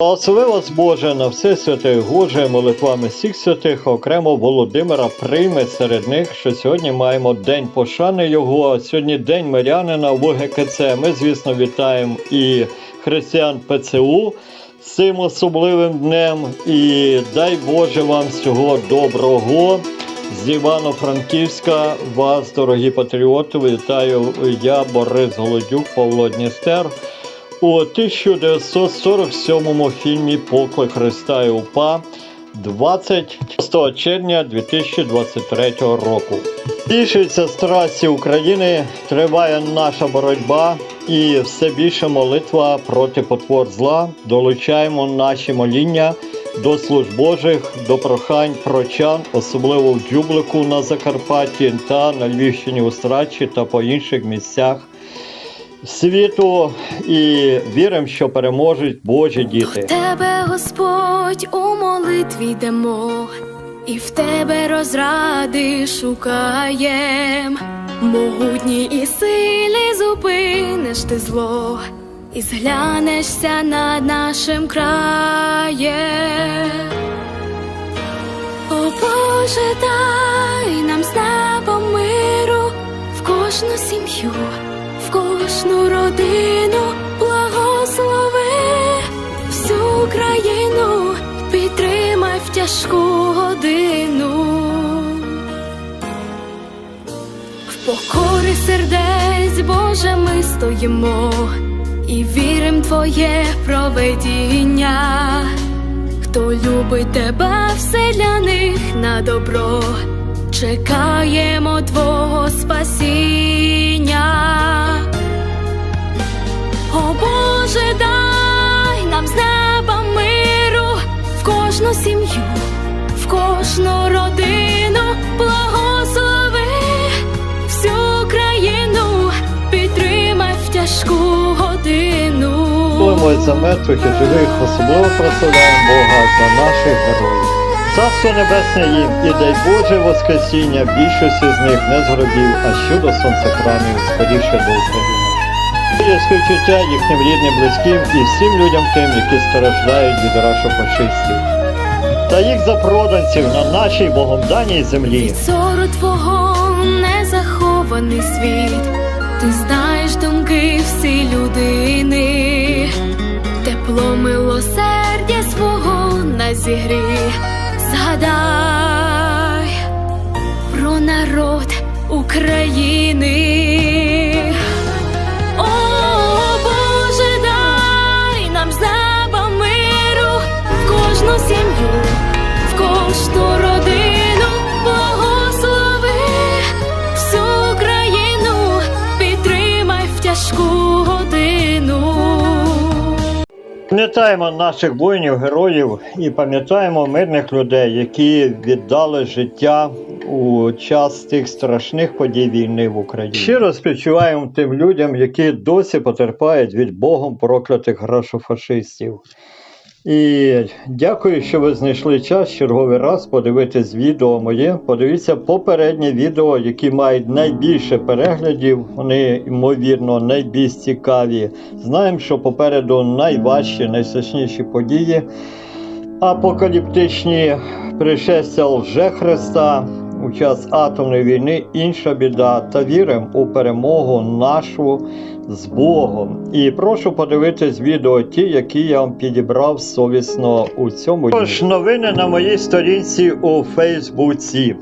Благослови вас Боже на все святе Боже, молитвами всіх святих, окремо Володимира прийме серед них, що сьогодні маємо день пошани його. Сьогодні день мирянина в ОГКЦ. Ми, звісно, вітаємо і християн ПЦУ з цим особливим днем. І дай Боже вам всього доброго. З Івано-Франківська вас, дорогі патріоти, вітаю я, Борис Голодюк, Павло Дністер. У 1947 фільмі Поклик Христа і УПА 26 червня 2023 року. Збільшується страсті України, триває наша боротьба і все більше молитва проти потвор зла. Долучаємо наші моління до служб Божих, до прохань прочан, особливо в Джублику на Закарпатті та на Львівщині у Страчі та по інших місцях світу і віримо, що переможуть Божі діти. Тебе, Господь, у молитві йдемо, і в тебе розради шукаєм. Могутній і сильний зупиниш ти зло, і зглянешся над нашим краєм. О Боже, дай нам з неба миру в кожну сім'ю, в кожну родину благослови всю країну, підтримай в тяжку годину. В покорі сердець, Боже, ми стоїмо і вірим Твоє проведіння. Хто любить тебе, все для них на добро. Чекаємо Твого спасіння. О Боже, дай нам з неба миру в кожну сім'ю, в кожну родину, благослови всю країну, підтримай в тяжку годину. Молимось за мертвих і живих, особливо прославляємо Бога за наших героїв. Царство небесне їм і дай Боже Воскресіння більшості з них не з а щодо сонцекранів скоріше до України. Є співчуття їхнім рідним, близьким і всім людям тим, які страждають від рашофашистів. Та їх запроданців на нашій Богом даній землі. Від зору твого незахований світ, ти знаєш думки всі людини, тепло милосердя свого на зігрі, згадай про народ України. Пам'ятаємо наших воїнів, героїв і пам'ятаємо мирних людей, які віддали життя у час тих страшних подій війни в Україні. Щиро співчуваємо тим людям, які досі потерпають від Богом проклятих грошофашистів. І дякую, що ви знайшли час черговий раз подивитись відео моє. Подивіться попереднє відео, які мають найбільше переглядів. Вони, ймовірно, найбільш цікаві. Знаємо, що попереду найважчі, найстрашніші події. Апокаліптичні пришестя лже Христа у час атомної війни інша біда. Та віримо у перемогу нашу з Богом. І прошу подивитись відео ті, які я вам підібрав совісно у цьому. Тож новини на моїй сторінці у Фейсбуці.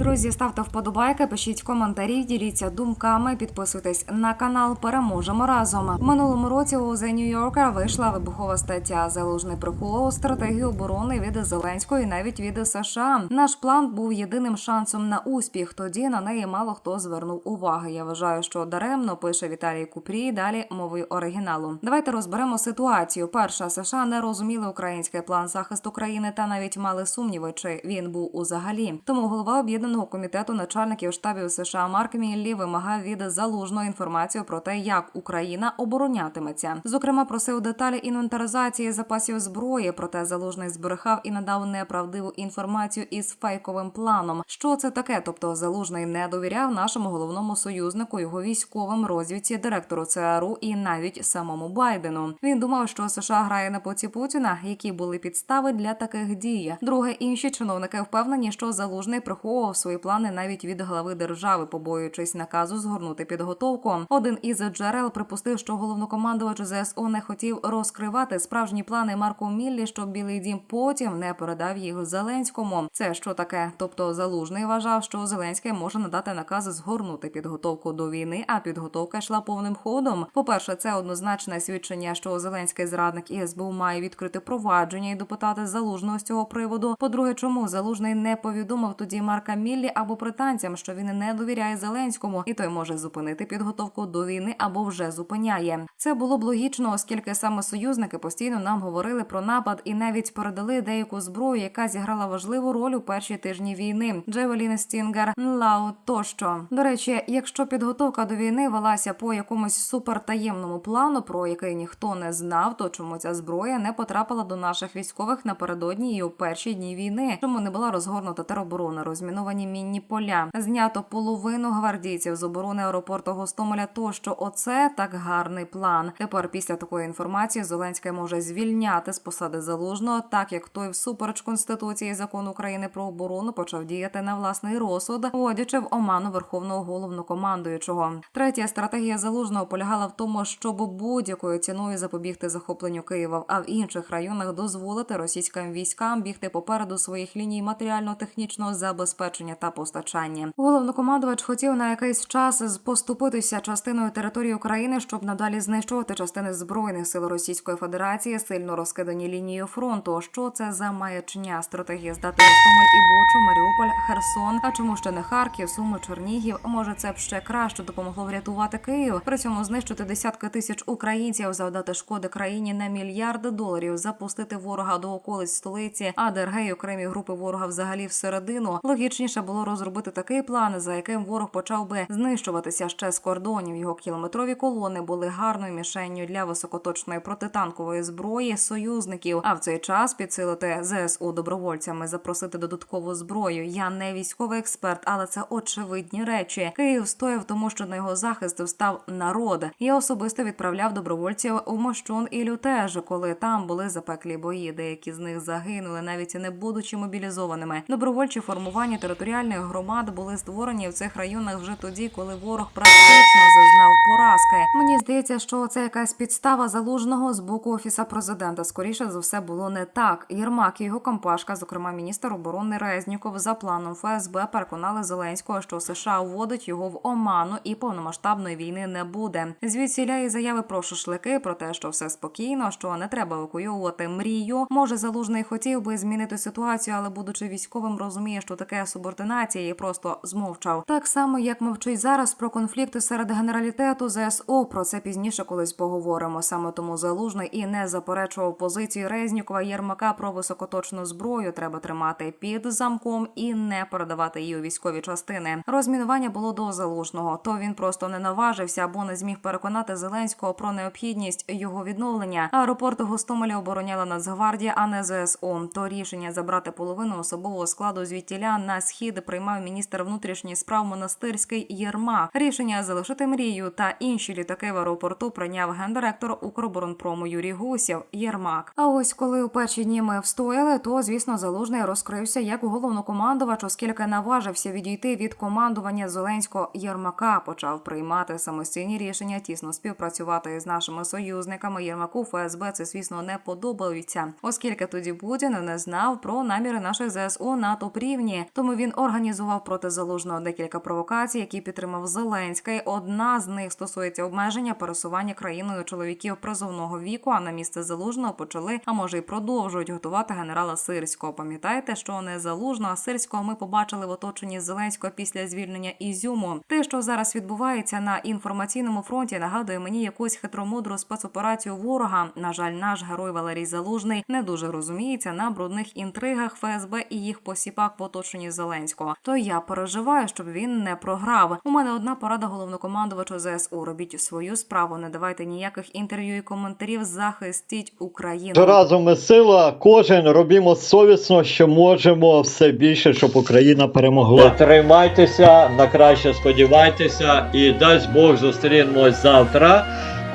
Друзі, ставте вподобайки, пишіть коментарі, діліться думками, підписуйтесь на канал. Переможемо разом. Минулому році у The New Yorker вийшла вибухова стаття. Залужний приховував стратегію оборони від Зеленського і навіть від США. Наш план був єдиним шансом на успіх. Тоді на неї мало хто звернув уваги. Я вважаю, що даремно пише Віталій Купрій. Далі мовою оригіналу. Давайте розберемо ситуацію. Перша США не розуміли український план захисту країни та навіть мали сумніви, чи він був узагалі. Тому голова об'єднаної об'єднаного комітету начальників штабів США Марк Міллі вимагав від залужного інформацію про те, як Україна оборонятиметься. Зокрема, просив деталі інвентаризації запасів зброї. Проте залужний збрехав і надав неправдиву інформацію із фейковим планом. Що це таке? Тобто залужний не довіряв нашому головному союзнику, його військовим розвідці, директору ЦРУ і навіть самому Байдену. Він думав, що США грає на поці Путіна, які були підстави для таких дій. Друге, інші чиновники впевнені, що залужний приховував свої плани навіть від глави держави, побоюючись наказу згорнути підготовку. Один із джерел припустив, що головнокомандувач ЗСУ не хотів розкривати справжні плани Марку Міллі, щоб Білий Дім потім не передав їх Зеленському. Це що таке? Тобто залужний вважав, що Зеленський може надати наказ згорнути підготовку до війни, а підготовка йшла повним ходом. По перше, це однозначне свідчення, що Зеленський зрадник і СБУ має відкрити провадження і допитати залужного з цього приводу. По-друге, чому залужний не повідомив тоді Марка Міллі або британцям, що він не довіряє Зеленському, і той може зупинити підготовку до війни або вже зупиняє. Це було б логічно, оскільки саме союзники постійно нам говорили про напад і навіть передали деяку зброю, яка зіграла важливу роль у перші тижні війни. Джевелін Стінгер, Лау тощо. До речі, якщо підготовка до війни велася по якомусь супертаємному плану, про який ніхто не знав, то чому ця зброя не потрапила до наших військових напередодні і у перші дні війни? Чому не була розгорнута тероборона, розміновані мінні поля, знято половину гвардійців з оборони аеропорту Гостомеля? Тощо, оце так гарний план. Тепер після такої інформації Зеленський може звільняти з посади залужного, так як той всупереч конституції закону України про оборону почав діяти на власний розсуд, вводячи в оману верховного головнокомандуючого. Третя стратегія залужного полягала в тому, щоб будь-якою ціною запобігти захопленню Києва, а в інших районах дозволити російським військам бігти попереду своїх ліній матеріально-технічного забезпечення та постачання. Головнокомандувач хотів на якийсь час поступитися частиною території України, щоб надалі знищувати частини збройних сил Російської Федерації, сильно розкидані лінією фронту. Що це за маячня? Стратегія здати Гостомель і Бучу, Маріуполь, Херсон. А чому ще не Харків, Суми, Чернігів? Може, це б ще краще допомогло врятувати Київ, при цьому знищити десятки тисяч українців, завдати шкоди країні на мільярди доларів, запустити ворога до околиць столиці, а ДРГ і окремі групи ворога взагалі всередину. Логічніше було розробити такий план, за яким ворог почав би знищуватися ще з кордонів. Його кілометрові колони були гарною мішенню для високоточної протитанкової зброї союзників. А в цей час підсилити ЗСУ добровольцями, запросити додаткову зброю. Я не військовий експерт, але це очевидні речі. Київ стояв тому, що на його захист встав народ. Я особисто відправляв добровольців у Мощун і Лютеж, коли там були запеклі бої. Деякі з них загинули, навіть не будучи мобілізованими. Добровольчі формування територіальних громад були створені в цих районах вже тоді, коли ворог практично зазнав поразки. Мені здається, що це якась підстава залужного з боку офіса президента. Скоріше за все було не так. Єрмак і його компашка, зокрема міністр оборони Резніков, за планом ФСБ переконали Зеленського, що США вводить його в оману і повномасштабної війни не буде. Звідсіля і заяви про шашлики, про те, що все спокійно, що не треба евакуйовувати мрію. Може, залужний хотів би змінити ситуацію, але будучи військовим, розуміє, що таке субординація і просто змовчав. Так само, як мовчить зараз про конфлікти серед генералітету ЗСУ. Про це пізніше колись поговоримо. Саме тому залужний і не заперечував позиції Резнікова Єрмака про високоточну зброю. Треба тримати під замком і не передавати її у військові частини. Розмінування було до залужного. То він просто не наважився або не зміг переконати Зеленського про необхідність його відновлення. Аеропорт Гостомеля обороняла Нацгвардія, а не ЗСУ. То рішення забрати половину особового складу звідтіля на схід приймав міністр внутрішніх справ монастирський Єрмак. Рішення залишити мрію та інші літаки в аеропорту прийняв гендиректор Укроборонпрому Юрій Гусєв Єрмак. А ось коли у перші дні ми встояли, то звісно залужний розкрився як головнокомандувач, оскільки наважився відійти від командування Зеленського Єрмака, почав приймати самостійні рішення, тісно співпрацювати з нашими союзниками. Єрмаку ФСБ це звісно не подобається, оскільки тоді Путін не знав про наміри наших ЗСУ на топ-рівні. Тому він організував проти залужного декілька провокацій, які підтримав Зеленський. Одна з них стосується обмеження пересування країною чоловіків призовного віку. А на місце залужного почали, а може й продовжують готувати генерала Сирського. Пам'ятаєте, що не залужного, а сирського ми побачили в оточенні Зеленського після звільнення Ізюму. Те, що зараз відбувається на інформаційному фронті, нагадує мені якусь хитромудру спецоперацію ворога. На жаль, наш герой Валерій Залужний не дуже розуміється на брудних інтригах ФСБ і їх посіпак в оточенні Зеленського. Зеленського, то я переживаю, щоб він не програв. У мене одна порада головнокомандувачу ЗСУ. Робіть свою справу, не давайте ніяких інтерв'ю і коментарів. Захистіть Україну. Разом ми сила, кожен робімо совісно, що можемо все більше, щоб Україна перемогла. Тримайтеся, на краще сподівайтеся, і дасть Бог зустрінемось завтра.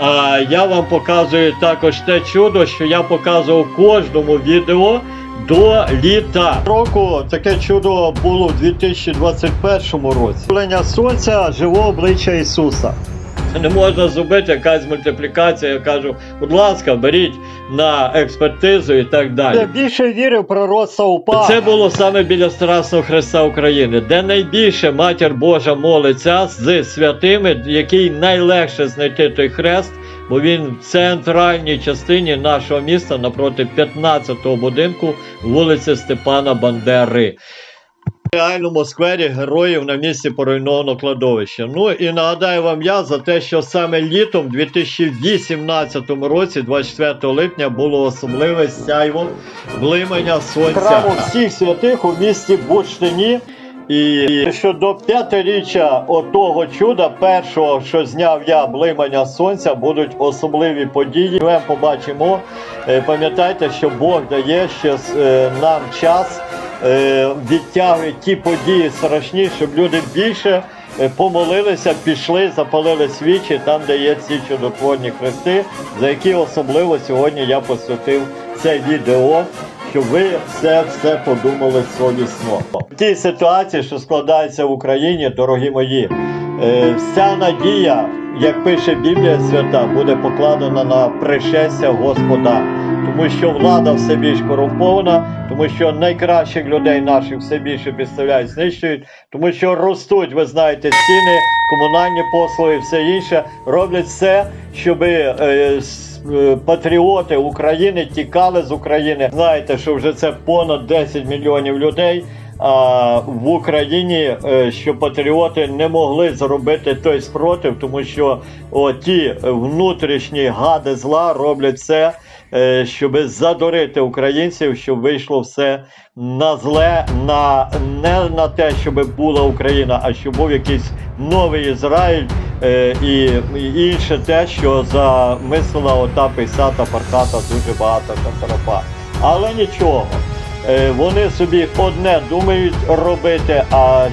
А я вам показую також те чудо, що я показував в кожному відео до літа. Року таке чудо було в 2021 році. Явлення сонця живого обличчя Ісуса. Не можна зробити якась мультиплікація. Я кажу, будь ласка, беріть на експертизу і так далі. Я більше вірив пророцтва упа. Це було саме біля Страсного Христа України, де найбільше матір Божа молиться з святими, який найлегше знайти той хрест, бо він в центральній частині нашого міста напроти 15-го будинку вулиці Степана Бандери. В реальному сквері героїв на місці поруйнованого кладовища. Ну і нагадаю вам я за те, що саме літом 2018 році, 24 липня, було особливе сяйво блимання сонця. Храму всіх святих у місті Бурштині. І що до п'ятиріччя отого чуда, першого, що зняв я блимання сонця, будуть особливі події. Ми побачимо. Е, Пам'ятайте, що Бог дає ще нам час е, відтягує ті події страшні, щоб люди більше е, помолилися, пішли, запалили свічі там, де є ці чудотворні хрести, за які особливо сьогодні я посвятив це відео. Щоб ви все все подумали совісно. В тій ситуації, що складається в Україні, дорогі мої, е, вся надія, як пише Біблія Свята, буде покладена на пришестя Господа, тому що влада все більш корумпована, тому що найкращих людей наших все більше підставляють, знищують, тому що ростуть, ви знаєте, ціни, комунальні послуги, все інше роблять все, щоб е, е, патріоти України тікали з України. Знаєте, що вже це понад 10 мільйонів людей. А в Україні е, що патріоти не могли зробити той спротив, тому що о, ті внутрішні гади зла роблять все, щоб задурити українців, щоб вийшло все на зле, на не на те, щоб була Україна, а щоб був якийсь новий Ізраїль е, і, і інше те, що замислила ота писата Фарката дуже багато Катаропа. Але нічого. Е, Вони собі одне думають робити, а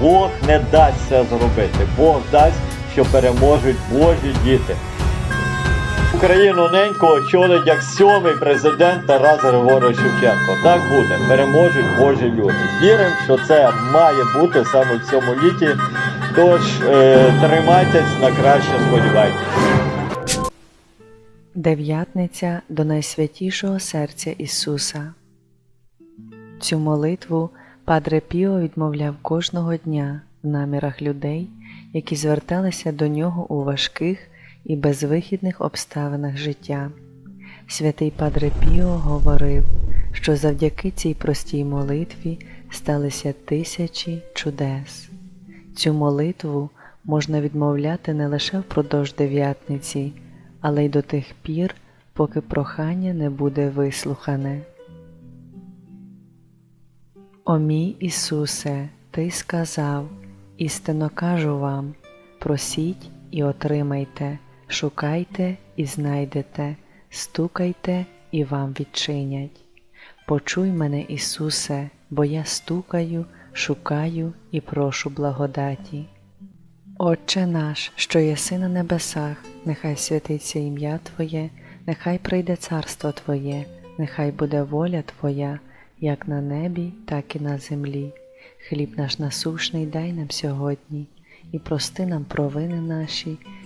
Бог не дасть це зробити. Бог дасть, що переможуть Божі діти. Україну ненько очолить як сьомий президент Тарас Григорович Шевченко. Так буде, переможуть Божі люди. Віримо, що це має бути саме в цьому літі. Тож е, тримайтесь на краще, сподівайтесь. Дев'ятниця до найсвятішого серця Ісуса. Цю молитву Падре Піо відмовляв кожного дня в намірах людей, які зверталися до нього у важких і безвихідних обставинах життя. Святий Падре Піо говорив, що завдяки цій простій молитві сталися тисячі чудес. Цю молитву можна відмовляти не лише впродовж дев'ятниці, але й до тих пір, поки прохання не буде вислухане. О мій Ісусе, Ти сказав, істинно кажу вам, просіть і отримайте, шукайте і знайдете, стукайте і вам відчинять. Почуй мене, Ісусе, бо я стукаю, шукаю і прошу благодаті. Отче наш, що єси на небесах, нехай святиться ім'я Твоє, нехай прийде царство Твоє, нехай буде воля Твоя, як на небі, так і на землі. Хліб наш насушний дай нам сьогодні, і прости нам провини наші,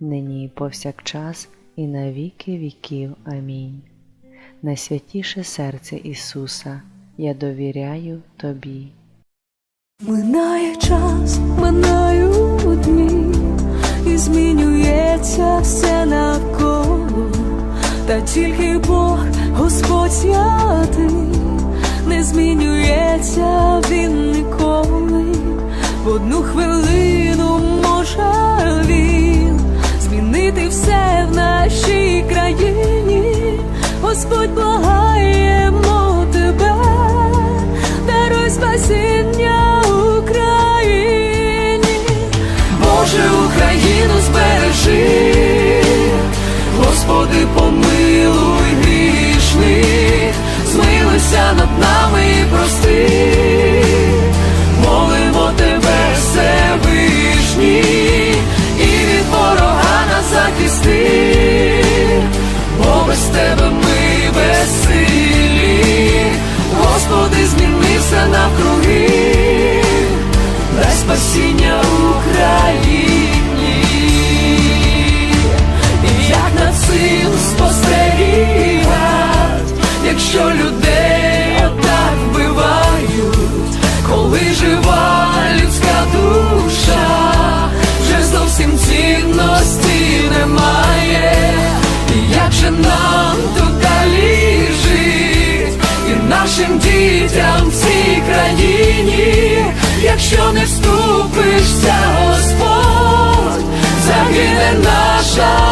нині і повсякчас, і на віки віків. Амінь. Найсвятіше серце Ісуса, я довіряю Тобі. Минає час, минають дні, і змінюється все навколо, та тільки Бог, Господь святий, не змінюється він ніколи. В одну хвилину Господь благаємо тебе, даруй спасіння Україні. Боже, Україну збережи, Господи, помилуй грішних, змилися над нами і прости, якщо людей отак вбивають, коли жива людська душа, вже зовсім цінності немає, і як же нам тут далі жить, і нашим дітям в цій країні, якщо не вступишся, Господь, загине наша